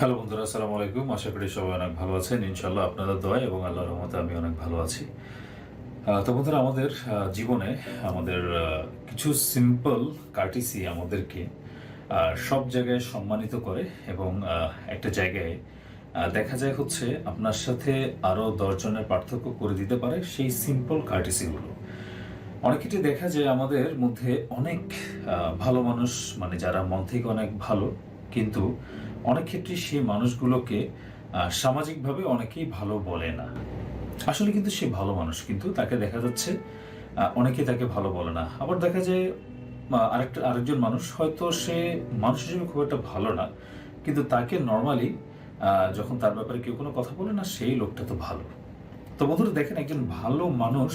Hello বন্ধুরা, আসসালামু আলাইকুম। আশা করি সবাই অনেক ভালো আছেন। ইনশাল্লাহ আপনাদের দোয়া এবং আল্লাহর রহমতে আমি অনেক ভালো আছি। তো বন্ধুরা, আমাদের জীবনে আমাদের কিছু সিম্পল কার্টিসি আমাদেরকে সব জায়গায় সম্মানিত করে এবং একটা জায়গায় দেখা যায় হচ্ছে আপনার সাথে আরও দশজনের পার্থক্য করে দিতে পারে সেই সিম্পল কার্টিসিগুলো অনেক ক্ষেত্রে দেখা যায় আমাদের মধ্যে অনেক ভালো মানুষ মানে যারা মন থেকে অনেক ভালো, কিন্তু অনেক ক্ষেত্রে সেই মানুষগুলোকে সামাজিকভাবে অনেকেই ভালো বলে না। আসলে কিন্তু সে ভালো মানুষ, কিন্তু তাকে দেখা যাচ্ছে অনেকেই তাকে ভালো বলে না। আবার দেখা যায় আরেকটা, আরেকজন মানুষ হয়তো সে মানুষ হিসেবে খুব একটা ভালো না, কিন্তু তাকে নর্মালি যখন তার ব্যাপারে কেউ কোনো কথা বলে না, সেই লোকটা তো ভালো। তো বন্ধুরা দেখেন, একজন ভালো মানুষ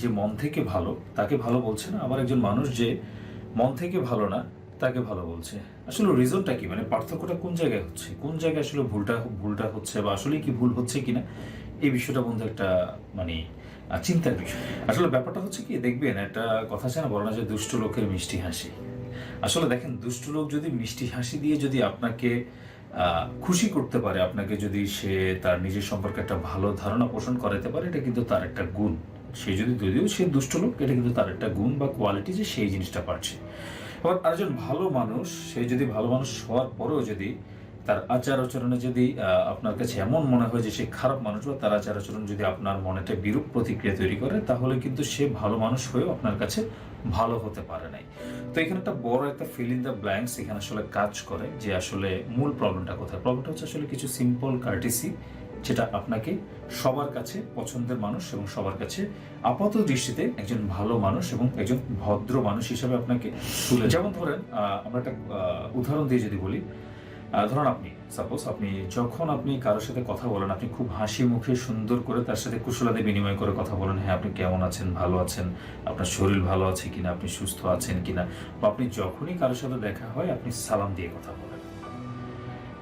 যে মন থেকে ভালো, তাকে ভালো বলছে না। আবার একজন মানুষ যে মন থেকে ভালো না তাকে ভালো বলছে। আসলে রিজনটা কি? মানে পার্থক্যটা কোন জায়গায় হচ্ছে? কোন জায়গায় আসলে ভুলটা ভুলটা হচ্ছে বা আসলে কি ভুল হচ্ছে কিনা? এই বিষয়টা বন্ধু একটা মানে চিন্তার বিষয়। আসলে ব্যাপারটা হচ্ছে কি, দেখবেন একটা কথা আছে না, বলে না যে দুষ্ট লোকের মিষ্টি হাসি। আসলে দেখেন, দুষ্ট লোক যদি মিষ্টি হাসি দিয়ে যদি আপনাকে খুশি করতে পারে, আপনাকে যদি সে তার নিজের সম্পর্কে একটা ভালো ধারণা পোষণ করাতে পারে, এটা কিন্তু তার একটা গুণ। সে যদি, যদিও সে দুষ্ট লোক, এটা কিন্তু তার একটা গুণ বা কোয়ালিটি যে সেই জিনিসটা পারছে। আবার আরেকজন ভালো মানুষ, সে যদি ভালো মানুষ হওয়ার পরেও যদি তার আচার আচরণে যদি আপনার কাছে এমন মনে হয় যে সে খারাপ মানুষ বা তার আচার আচরণ যদি আপনার মনে একটা বিরূপ প্রতিক্রিয়া তৈরি করে, তাহলে কিন্তু সে ভালো মানুষ হয়েও আপনার কাছে ভালো হতে পারে নাই। তো এখানে একটা বড় একটা ফিল ইন দ্য ব্ল্যাঙ্কস এখানে আসলে কাজ করে যে আসলে মূল প্রবলেমটা কোথায়? প্রবলেমটা হচ্ছে আসলে কিছু সিম্পল কার্টিসি যেটা আপনাকে সবার কাছে পছন্দের মানুষ এবং সবার কাছে আপাত দৃষ্টিতে একজন ভালো মানুষ এবং একজন ভদ্র মানুষ হিসেবে আপনাকে তুলে যেমন ধরেন আমরা একটা উদাহরণ দিয়ে যদি বলি ধরুন আপনি সাপোজ আপনি যখন আপনি কারোর সাথে কথা বলেন, আপনি খুব হাসি মুখে সুন্দর করে তার সাথে কুশলাদি বিনিময় করে কথা বলেন হ্যাঁ আপনি কেমন আছেন? ভালো আছেন? আপনার শরীর ভালো আছে কিনা? আপনি সুস্থ আছেন কিনা? বা আপনি যখনই কারোর সাথে দেখা হয়, আপনি সালাম দিয়ে কথা বলেন।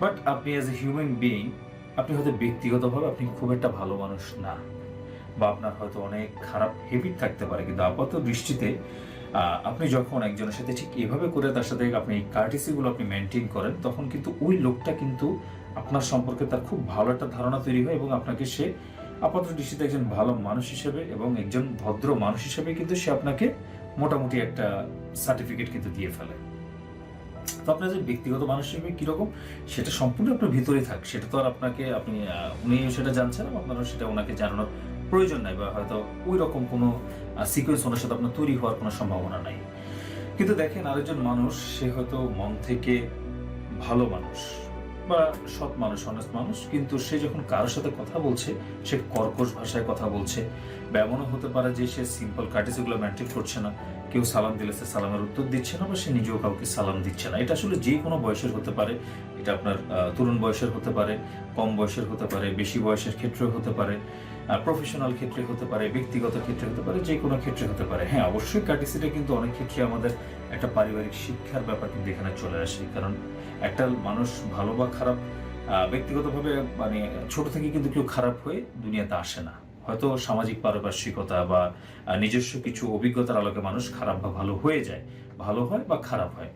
বাট আপনি অ্যাজ এ হিউম্যান বিইং আপনি হয়তো ব্যক্তিগতভাবে আপনি খুব একটা ভালো মানুষ না, বা আপনার হয়তো অনেক খারাপ হেবিট থাকতে পারে, কিন্তু আপাত দৃষ্টিতে আপনি যখন একজনের সাথে ঠিক এভাবে করে তার সাথে আপনি কার্টিসিগুলো আপনি মেনটেন করেন, তখন কিন্তু ওই লোকটা কিন্তু আপনার সম্পর্কে তার খুব ভালো একটা ধারণা তৈরি হয় এবং আপনাকে সে আপাত দৃষ্টিতে একজন ভালো মানুষ হিসেবে এবং একজন ভদ্র মানুষ হিসেবে কিন্তু সে আপনাকে মোটামুটি একটা সার্টিফিকেট কিন্তু দিয়ে ফেলে। তো আপনার যে ব্যক্তিগত মানুষ হিসেবে কীরকম, সেটা সম্পূর্ণ আপনার ভিতরে থাক। সেটা তো আর আপনাকে, আপনি উনি সেটা জানছেন আপনারও সেটা ওনাকে জানানোর প্রয়োজন নাই বা হয়তো ওই রকম কোনো সিকোয়েন্স ওনার সাথে আপনার তৈরি হওয়ার কোনো সম্ভাবনা নাই। কিন্তু দেখেন আরেকজন মানুষ, সে হয়তো মন থেকে ভালো মানুষ। বা সৎ মানুষ অনেস্ট মানুষ, কিন্তু সে যখন কারোর সাথে কথা বলছে, সে কর্কশ ভাষায় কথা বলছে। বা হতে পারে যে সে সিম্পল কার্টিসিগুলো মেনটেন করছে না। কেউ সালাম দিলে সে সালামের উত্তর দিচ্ছে না বা সে নিজেও কাউকে সালাম দিচ্ছে না। এটা আসলে যে কোনো বয়সের হতে পারে। এটা আপনার তরুণ বয়সের হতে পারে, কম বয়সের হতে পারে, বেশি বয়সের ক্ষেত্রেও হতে পারে প্রফেশনাল ক্ষেত্রে হতে পারে, ব্যক্তিগত ক্ষেত্রে হতে পারে, যে কোনো ক্ষেত্রে হতে পারে। হ্যাঁ অবশ্যই কার্টিসিটা কিন্তু অনেক ক্ষেত্রে আমাদের একটা পারিবারিক শিক্ষার ব্যাপার কিন্তু এখানে চলে আসে। কারণ একটা মানুষ ভালো বা খারাপ ব্যক্তিগতভাবে মানে ছোট থেকে কিন্তু কেউ খারাপ হয়ে দুনিয়াতে আসে না। হয়তো সামাজিক পারিপার্শ্বিকতা বা নিজস্ব কিছু অভিজ্ঞতার আলোকে মানুষ খারাপ বা ভালো হয়ে যায়। ভালো হয় বা খারাপ হয়।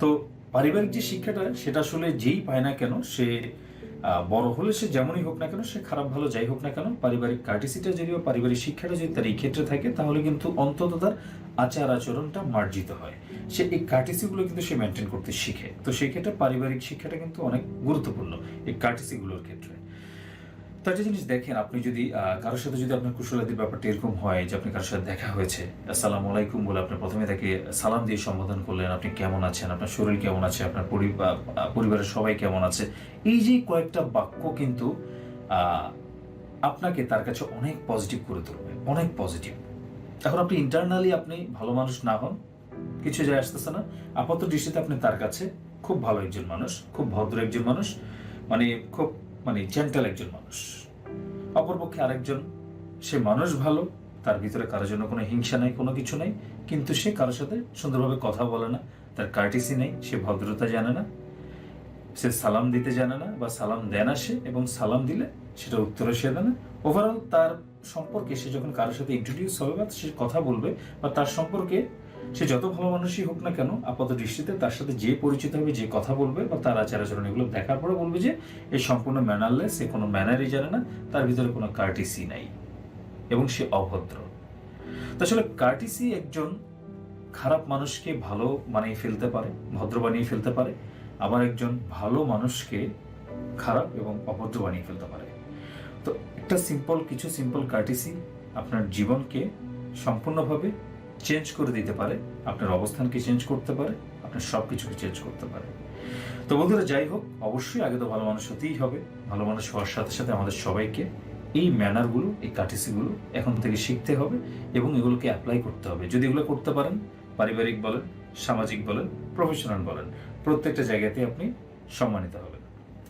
তো পারিবারিক যে শিক্ষাটা, সেটা আসলে যেই পায় না কেন, সে বড় হলে সে যেমনই হোক না কেন, সে খারাপ ভালো যাই হোক না কেন, পারিবারিক কার্টিসিটা যদি বা পারিবারিক শিক্ষাটা যদি তার এই ক্ষেত্রে থাকে, তাহলে কিন্তু অন্তত তার আচার আচরণটা মার্জিত হয়। সে এই কার্টিসিগুলো কিন্তু সে মেনটেন করতে শিখে। তো সেই ক্ষেত্রে পারিবারিক শিক্ষাটা কিন্তু অনেক গুরুত্বপূর্ণ, এই কার্টিসিগুলোর ক্ষেত্রে। তো একটা জিনিস দেখেন, আপনি যদি কারোর সাথে যদি আপনার কুশলাদির ব্যাপারটা এরকম হয় যে আপনি কারোর সাথে দেখা হয়েছে, আসসালামু আলাইকুম বলে আপনি প্রথমে তাকে সালাম দিয়ে সম্বোধন করলেন, আপনি কেমন আছেন, আপনার শরীর কেমন আছে, আপনার পরিবারের সবাই কেমন আছে, এই যে কয়েকটা বাক্য কিন্তু আপনাকে তার কাছে অনেক পজিটিভ করে তুলবে, অনেক পজিটিভ এখন আপনি ইন্টারনালি আপনি ভালো মানুষ না হন, কিছু যায় আসতেছে না, আপাত দৃষ্টিতে আপনি তার কাছে খুব ভালো একজন মানুষ, খুব ভদ্র একজন মানুষ মানে খুব মানে জেন্টাল একজন মানুষ। অপরপক্ষে আরেকজন, সে মানুষ ভালো, তার ভিতরে কারোর জন্য কোনো হিংসা নাই, কোনো কিছু নাই, কিন্তু সে কারোর সাথে সুন্দরভাবে কথা বলে না, তার কার্টিসি নেই, সে ভদ্রতা জানে না, সে সালাম দিতে জানে না বা সালাম দেয় না সে এবং সালাম দিলে সেটা উত্তরে সে দেয় না। ওভারঅল তার সম্পর্কে সে যখন কারোর সাথে ইন্ট্রোডিউস হবে বা সে কথা বলবে বা তার সম্পর্কে সে যত ভালো মানুষই হোক না কেন, আপাত দৃষ্টিতে তার সাথে যে পরিচিত হবে, যে কথা বলবে বা তার আচার আচরণ এগুলো দেখার পরে বলবে যে এই সম্পূর্ণ ম্যানারলেস সে কোনো ম্যানারই জানে না, তার ভিতরে কোনো কার্টিসি নাই এবং সে অভদ্র। তো আসলে কার্টিসি একজন খারাপ মানুষকে ভালো বানিয়ে ফেলতে পারে, ভদ্র বানিয়ে ফেলতে পারে, আবার একজন ভালো মানুষকে খারাপ এবং অভদ্র বানিয়ে ফেলতে পারে। তো একটা সিম্পল কিছু সিম্পল কার্টিসি আপনার জীবনকে সম্পূর্ণভাবে চেঞ্জ করে দিতে পারে, আপনার অবস্থানকে চেঞ্জ করতে পারে, আপনার সব কিছুকে চেঞ্জ করতে পারে। তো বন্ধুরা, যাই হোক, অবশ্যই আগে তো ভালো মানুষ হতেই হবে। ভালো মানুষ হওয়ার সাথে সাথে আমাদের সবাইকে এই ম্যানারগুলো, এই কাটিসিগুলো এখন থেকে শিখতে হবে এবং এগুলোকে অ্যাপ্লাই করতে হবে। যদি এগুলো করতে পারেন, পারিবারিক বলেন, সামাজিক বলেন প্রফেশনাল বলেন, প্রত্যেকটা জায়গাতে আপনি সম্মানিত হবেন।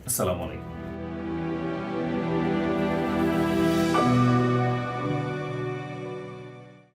আসসালামু আলাইকুম।